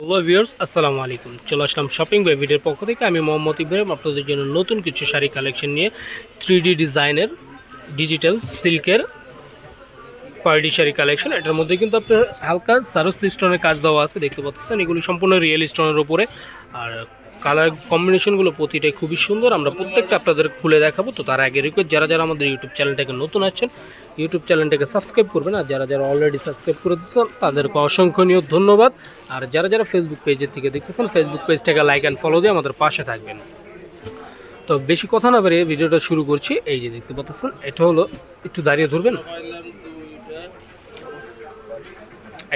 Hello viewers আসসালামু আলাইকুম। চলে আসলাম শপিং বেবিডের পক্ষ থেকে। আমি মোহাম্মদ ইব্রাহিম, আপনাদের জন্য নতুন কিছু শাড়ি কালেকশন নিয়ে থ্রি ডিজাইনের ডিজিটাল সিল্কের পার্টি শাড়ি কালেকশন এটার মধ্যে কিন্তু আপনার হালকা সারস স্টোনের কাজ দেওয়া আছে, দেখতে পাচ্ছেন। এগুলি সম্পূর্ণ রিয়েল স্টোনের উপরে। আর কালার কম্বিনেশনগুলো প্রতিটাই খুবই সুন্দর। আমরা প্রত্যেকটা আপনাদের খুলে দেখাবো। তো তার আগে রিকোয়েস্ট যারা যারা আমাদের ইউটিউব চ্যানেলটাকে নতুন আছেন ইউটিউব চ্যানেলটাকে সাবস্ক্রাইব করবেন আর যারা যারা অলরেডি সাবস্ক্রাইব করে দিচ্ছেন তাদেরকে অসংখ্যনীয় ধন্যবাদ। আর যারা যারা ফেসবুক পেজের থেকে দেখতেছেন ফেসবুক পেজটাকে লাইক অ্যান্ড ফলো দিয়ে আমাদের পাশে থাকবেন। তো বেশি কথা না বেরিয়ে ভিডিওটা শুরু করছি। এই যে দেখতে পাচ্ছেন, এটা হলো, একটু দাঁড়িয়ে ধরবেন।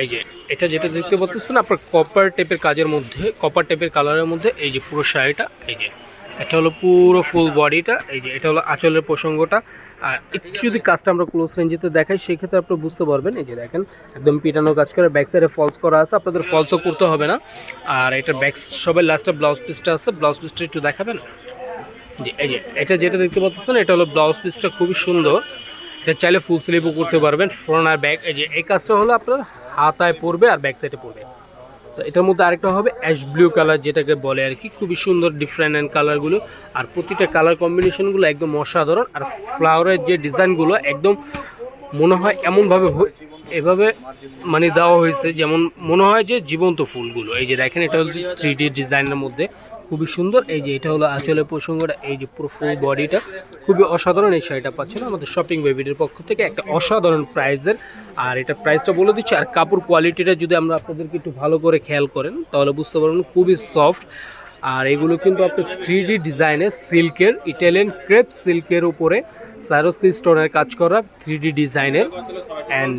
এই যে, এটা যেটা দেখতে পাচ্ছেন আপনার কপার টেপের কাজের মধ্যে কপার টেপের কালারের মধ্যে, এই যে পুরো শাড়িটা, এই যে, এটা হলো পুরো ফুল বডিটা এই যে, এটা হলো আঁচলের প্রসঙ্গটা। আর একটু যদি কাজটা আমরা ক্লোজ রেঞ্জেতে দেখাই সেক্ষেত্রে আপনি বুঝতে পারবেন, এই যে দেখেন, একদম পিটানো কাজ করে ব্যাক সাইডে ফলস করা আছে, আপনাদের ফলসও করতে হবে না। আর এটা ব্যাক সবাই লাস্টে ব্লাউজ পিসটা আছে ব্লাউজ পিসটা একটু দেখাবেন? জি, এই যে, এটা যেটা দেখতে পাচ্ছেন এটা হলো ব্লাউজ পিসটা খুবই সুন্দর। এটা চাইলে ফুল স্লিপও করতে পারবেন ফ্রন্ট আর ব্যাক এই যে, এই কাজটা হলো আপনার হাতায় পড়বে আর ব্যাক সাইডে পড়বে। তো এটার মধ্যে আরেকটা হবে অ্যাশ ব্লু কালার যেটাকে বলে আর কি, খুবই সুন্দর ডিফারেন্ট অ্যান্ড কালারগুলো আর প্রতিটা কালার কম্বিনেশনগুলো একদম অসাধারণ। আর ফ্লাওয়ারের যে ডিজাইনগুলো একদম মনে হয় এমনভাবে এভাবে মানে দেওয়া হয়েছে, যেমন মনে হয় যে জীবন্ত ফুলগুলো। এই যে দেখেন, এটা হচ্ছে থ্রি ডি ডিজাইনের মধ্যে। খুবই সুন্দর। এই যে এটা হলো আঁচলের প্রসঙ্গটা, এই যে পুরো ফুল বডিটা খুবই অসাধারণ এই শাড়িটা পাচ্ছেন। আমাদের শপিং বেবিদের পক্ষ থেকে একটা অসাধারণ প্রাইসের আর এটা প্রাইসটা বলে দিচ্ছি, আর কাপড় কোয়ালিটিটা যদি আমরা আপনাদেরকে একটু ভালো করে খেয়াল করেন, তাহলে বুঝতে পারবেন খুবই সফট আর এগুলো কিন্তু আপনার থ্রি ডি ডিজাইনে সিল্কের ইটালিয়ান ক্রেপ সিল্কের উপরে সারস্তি স্টোনের কাজ করা থ্রি ডি ডিজাইনের অ্যান্ড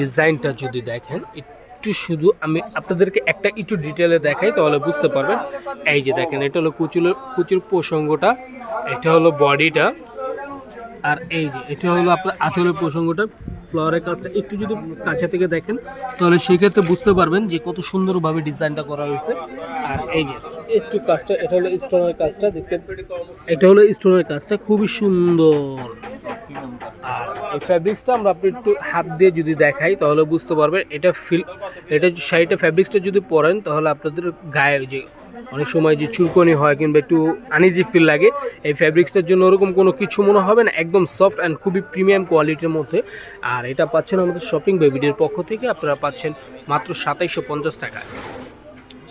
ডিজাইনটা যদি দেখেন, একটু শুধু আমি আপনাদেরকে একটা একটু ডিটেলে দেখাই, তাহলে বুঝতে পারবেন। এই যে দেখেন, এটা হলো কুচুলের, কুচুর প্রসঙ্গটা, এটা হলো বডিটা আর এই যে, এটা হলো আপনার আঁচলের প্রসঙ্গটা। ফ্লাওয়ারের কাজটা একটু যদি কাছে থেকে দেখেন, তাহলে সেক্ষেত্রে বুঝতে পারবেন যে কত সুন্দরভাবে ডিজাইনটা করা হয়েছে। আর এই যে, একটু কাজটা, এটা হলো স্টোনের কাজটা, দেখতে এটা হলো স্টোনের কাজটা, খুবই সুন্দর। আর এই ফ্যাব্রিক্সটা আমরা আপনি একটু হাত দিয়ে যদি দেখাই, তাহলে বুঝতে পারবেন এটা ফিল এটা শাড়িটা ফ্যাব্রিক্সটা যদি পরেন তাহলে আপনাদের গায়ে যে অনেক সময় যে চুলকনি হয় কিংবা একটু আনিজি ফিল লাগে, এই ফ্যাব্রিক্সটার জন্য ওরকম কোনো কিছু মনে হবে না, একদম সফট অ্যান্ড খুবই প্রিমিয়াম কোয়ালিটির মধ্যে। আর এটা পাচ্ছেন আমাদের শপিং বেবিডির পক্ষ থেকে, আপনারা পাচ্ছেন মাত্র সাতাইশশো পঞ্চাশ টাকায়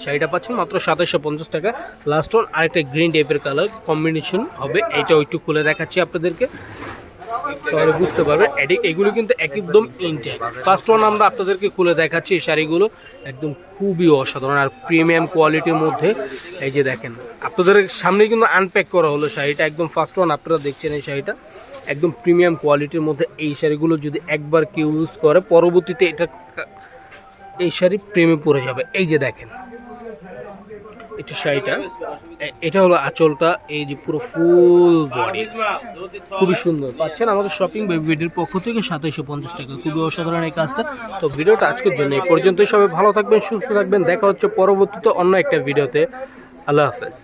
শাড়িটা পাচ্ছেন মাত্র সাতাইশশো পঞ্চাশ টাকা। লাস্ট ওয়ান আরেকটা গ্রিন টাইপের কালার কম্বিনেশন হবে এইটাও একটু খুলে দেখাচ্ছি আপনাদেরকে। তাহলে বুঝতে পারবেন এটি এগুলো কিন্তু একদম ইনটেক ফার্স্ট ওয়ান আমরা আপনাদেরকে খুলে দেখাচ্ছি এই শাড়িগুলো। একদম খুবই অসাধারণ আর প্রিমিয়াম কোয়ালিটির মধ্যে। এই যে দেখেন, আপনাদের সামনে কিন্তু আনপ্যাক করা হলো শাড়িটা, একদম ফার্স্ট ওয়ান আপনারা দেখছেন এই শাড়িটা। একদম প্রিমিয়াম কোয়ালিটির মধ্যে এই শাড়িগুলো যদি একবার কেউ ইউজ করে, পরবর্তীতে এটা এই শাড়ি প্রেমে পড়ে যাবে। এই যে দেখেন একটু শাড়িটা। এটা হলো আঁচলটা, এই যে পুরো ফুল বডি। খুবই সুন্দর। পাচ্ছেন আমাদের শপিং ভিডিওর পক্ষ থেকে সাতাইশো পঞ্চাশ টাকা। খুবই অসাধারণ এই কাজটা। তো ভিডিওটা আজকের জন্য এই পর্যন্তই। সবাই ভালো থাকবেন, সুস্থ থাকবেন। দেখা হচ্ছে পরবর্তীতে অন্য একটা ভিডিওতে। আল্লাহ হাফেজ।